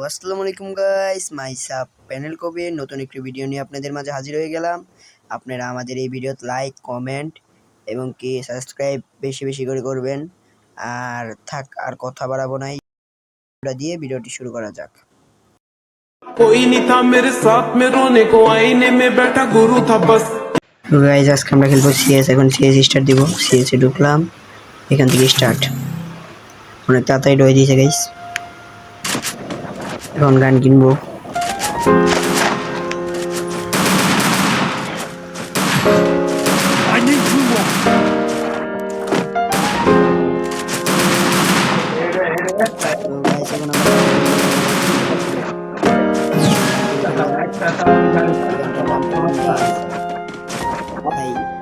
আসসালামু আলাইকুম guys my sub panel Kabir নতুন একটি ভিডিও নিয়ে আপনাদের মাঝে হাজির হয়ে গেলাম আপনারা আমাদের এই ভিডিওতে লাইক কমেন্ট এবং কি সাবস্ক্রাইব বেশি বেশি করে করবেন আর থাক আর কথা বাড়াবো নাই এটা দিয়ে ভিডিওটি শুরু করা যাক कोई नहीं था मेरे साथ में रोने को आईने में बैठा गुरु था बस তো গাইজ আজকে আমরা খেলবো সিএস এখন সিএস স্টার্ট দিব সিএস এ ঢুকলাম এখান থেকে স্টার্ট অনেক তাড়াতাড়ি রয়ে দিয়েছে গাইস এখন গান কিনবো তো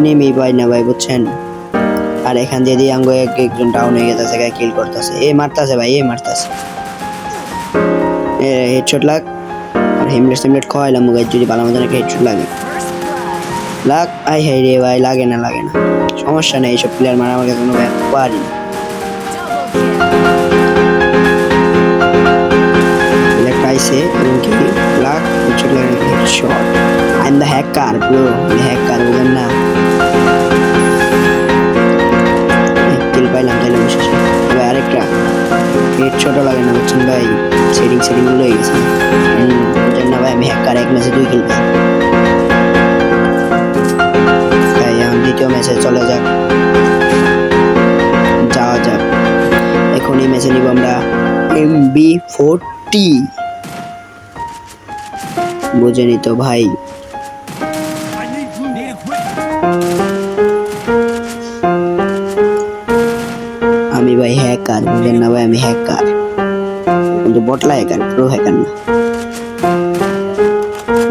এনিমি ভাই, না ভাই, বুঝছেন? আর এখান দিয়ে দিয়ে আঙ্গো এক একজন ডাউন হয়ে গেছে, জায়গায় কিল করতেছে। এ মারতাছে ভাই, এ মারতাছে। এ হেডশট লাগ, আর হেমলেট সেমলেট খাওয়াইলাম মুগাই যদি ভালো মতন একটা হেডশট লাগে। লাগ আই হাই রে ভাই, লাগে না লাগে না। সমস্যা নেই, এইসব প্লেয়ার মারা আমাকে কোনো ব্যাপারই না। আইসে এবং কি লাখ হেডশট লাগে headshot am the hacker bro hacker বুঝেন না কিল পাইলাম, তাইলে বসে ভাই আরেকটা বুঝছেন ভাই? সেটিং সেটিংগুলো হয়ে এক ম্যাচে দুই দ্বিতীয় ম্যাচে চলে যাক। যাওয়া যাক। এখন এই ম্যাচে নিব আমরা এম ফোরটি বুঝেনি তো ভাই। ভাই হ্যাকার, বুঝেন না ভাই, আমি হ্যাকার। কিন্তু বটলা হ্যাকার প্রো হ্যাকার না।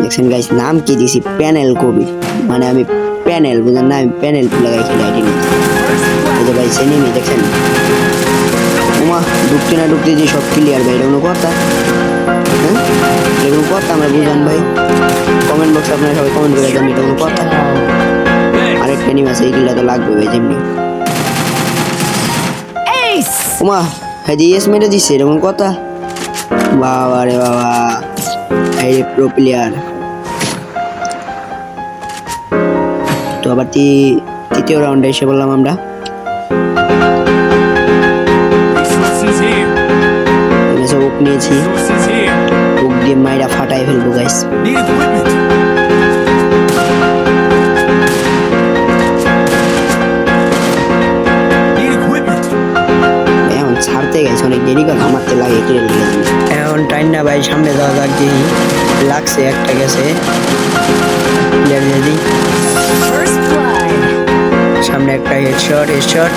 দেখছেন গাইস নাম কি দিছি? প্যানেল কবি। মানে আমি প্যানেল, বুঝেন না, আমি প্যানেল লাগাই খেলে আইডি নিতে ভাই সেনিমি দেখছেন? উমা, ঢুকতে না ঢুকতে যে সব ক্লিয়ার ভাই, এটা কোনো কথা? হ্যাঁ? এটা কথা, আমরা বুঝান ভাই? কমেন্ট বক্সে আপনারা সবাই কমেন্ট করে দেন, এটা কোনো কথা? আরেকটা নিম আছে এইগুলা তো লাগবে ভাই, যেমনি। উমা হ্যাঁ দিয়ে এস মেরে দিচ্ছে এরকম কথা? বাবা রে বাবা, এই প্রো প্লেয়ার তো আবার তৃতীয় রাউন্ডে এসে বললাম আমরা। নিয়েছি. ওক দিয়ে মাইরা ফাটাই ফেলব গাইস ভাই সামনে যাওয়া যাক দেখি লাগছে, একটা গেছে. সামনে একটা হেডশট হেডশট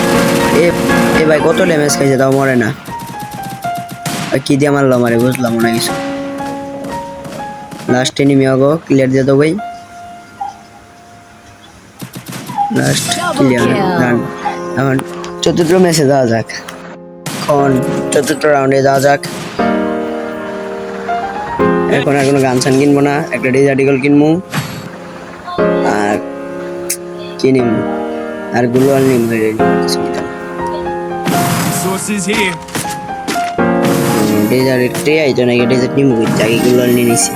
এ এ ভাই, কত ড্যামেজ খাইছে তাও মরে না। কি দিয়ে মারলো আমারে? বুঝলাম না কিছু। লাস্ট এনিমি আগো ক্লিয়ার দিয়ে দাও ভাই। লাস্ট ক্লিয়ার রান এখন চতুর্থ ম্যাচে যাওয়া যাক। এখন চতুর্থ রাউন্ডে যাওয়া যাক। এখন আর কোনো গান সান কিনবো না একটা ডেজ আর্টিকেল কিনবো। আর কি নিবো আরগুলো আর নিবো Resources here. ডেজার টে আইতো নাকি? ডেজার নিবো জাগে গুলো নিয়ে নিছি।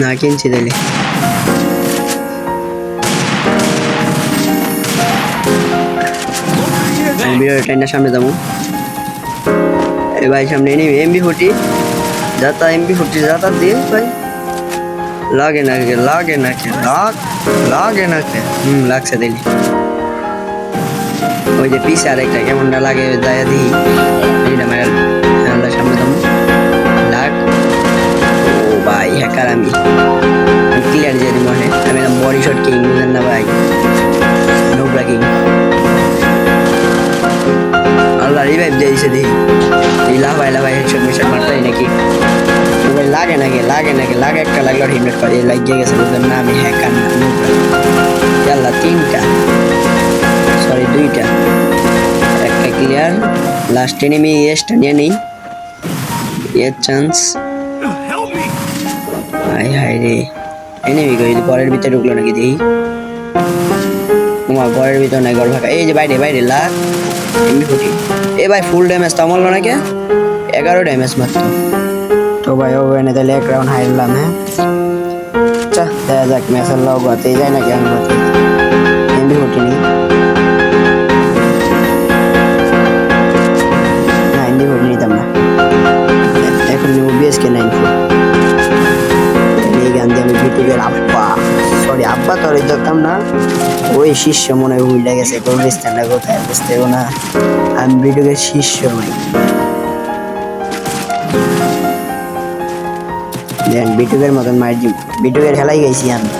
না কিনছি তাহলে সামনে যাব। ভাই সামনে নিবি, এমবি ফোর্টি যাতা, এমবি ফোর্টি যাতা দিয়ে ভাই। লাগে না কে, লাগে না কে, লাগ, লাগে না কে। হুম, লাগছে দিলি। ওই যে পিছে আরেকটা কেমনটা লাগে যায় দিই। এইটা মায়ের আল্লাহ সামনে যাব লাগ। ও ভাই হ্যাকার আমি। ক্লিয়ার যে মনে আমি বডি শট কিং না ভাই। নোবরা কিং রিভাইভ দিয়েছে দেখি এই লাভাই লাভাই হেডশট মেশট মারতাই নাকি মোবাইল লাগে নাকি লাগে নাকি লাগে একটা লাগল হিমলেট করে লাগিয়ে গেছে বুঝলেন না আমি হ্যাকার না আল্লাহ তিনটা সরি দুইটা একটা ক্লিয়ার লাস্ট এনিমি এসটা নিয়ে নেই এর চান্স. হাই হাই রে এনিমি কই ঘরের ভিতরে ঢুকলো নাকি দেখি তোমার ঘরের ভিতর নাই, ঘর ফাঁকা। এই যে বাইরে বাইরে লাখ এমনি ফুটি। এ ভাই ফুল ড্যামেজ তো আমার নাকি? এগারো ড্যামেজ মাত্র। তো ভাই, ও এনে তাহলে এক রাউন্ড হারলাম হ্যাঁ? চা দেখা যাক ম্যাচের লাভ বাতেই যায় নাকি, আমি বাতে এমনি ফুটিনি ওই শিষ্য মনে হয় ভুলে গেছে কবরিস্তানটা কোথায় বুঝতে পারব না। আমি বিটুকের শিষ্য ভাই দেন বিটুকের মতন মার দিব বিটুকের খেলাই গেছি আমি।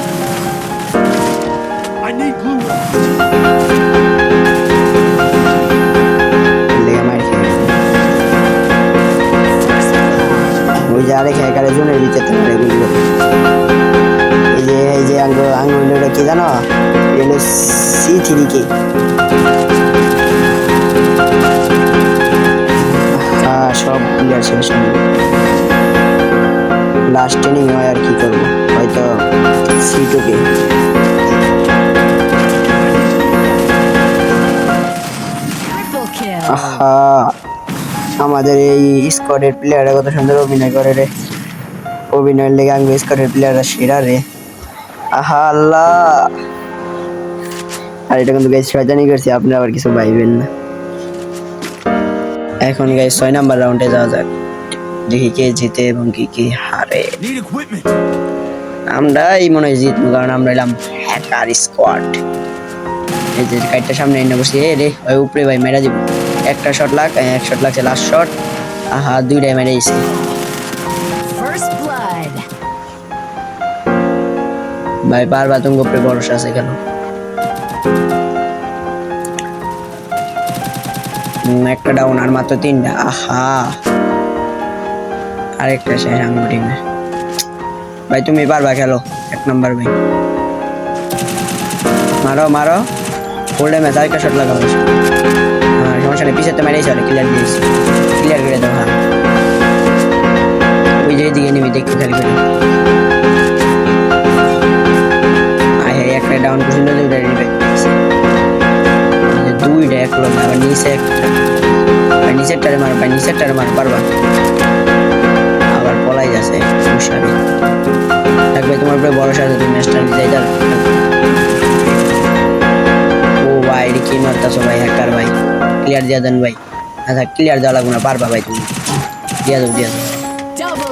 ওই যে আরেক ভিতরে। এই যে এই যে কি জানো? এলো সি থ্রি কে হ্যাঁ সব প্লেয়ার শেষ লাস্ট ট্রেনিং হয় আর কি করব? হয়তো সি টু কে Triple kill. আহা, আমাদের এই স্কোয়াডের প্লেয়াররা কত সুন্দর অভিনয় করে রে। অভিনয়ের লেগে আঙ্গ স্কোয়াডের প্লেয়াররা সেরা রে। আহা, আল্লাহ! আর এটা কিন্তু গাইস শয়তানি করছি আপনি আবার কিছু ভাইবেন না। এখন গাইস ছয় নাম্বার রাউন্ডে যাওয়া যাক। দেখি কে জিতে এবং কি কি হারে। আমরা এই মনে হয় জিতবো কারণ আমরা এলাম হ্যাকার স্কোয়াড এই যে কাইটটা সামনে এনে বসি এ রে ওই উপরে ভাই মেরা দিব। একটা শট লাগ এক শট লাগছে লাস্ট শট আহা দুইটাই মেরে blood. ভাই বারবার তুমি উপরে ভরসা আছে কেন? একটা ডাউন আর মাত্র তিনটা। আহা। আরেকটা শেষ আঙ্গুল টিমে। ভাই, তুমি পারবা খেলো। এক নাম্বার ভাই মারো মারো। ফুল ম্যাচ আরেকটা শট লাগাবো। হ্যাঁ সমস্যা নেই তো মেরেই চলে ক্লিয়ার দিয়েছি ক্লিয়ার করে দাও হ্যাঁ। ওই যে দিকে নিবি দেখতে খালি ভরসা আছে তুমি ম্যাচটা যাই যার ও ভাই এটা কি মারতাছো ভাই হ্যাকার ভাই? ক্লিয়ার দিয়া দেন ভাই। আচ্ছা ক্লিয়ার দেওয়া লাগবে না পারবা ভাই তুমি। দিয়া দাও দিয়া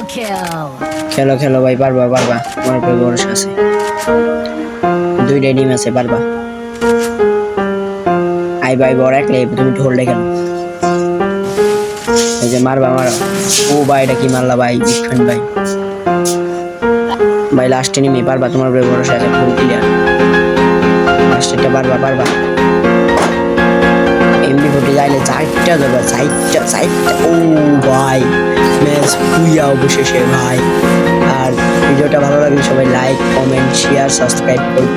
kill. খেলো খেলো ভাই পারবা পারবা। তোমার উপরে ভরসা আছে। দুইটাই ডিম আছে পারবা। আই ভাই বড় একলে তুমি হোল্ডে খেলো এই যে মারবা মারো ও ভাই এটা কি মারলা ভাই বিক্ষণ ভাই। ভাই লাস্ট লাস্টে মেয়ে পারবা তোমার উপরে ভরসা আছে ফুল ক্লিয়ার লাস্টেরটা পারবা পারবা এমবি ফুটে যাইলে চারটা দেবা চারটা চারটা। ও ভাই ম্যাচ পুইয়া অবশেষে, ভাই। আর ভিডিওটা ভালো লাগলে সবাই লাইক কমেন্ট শেয়ার সাবস্ক্রাইব করুন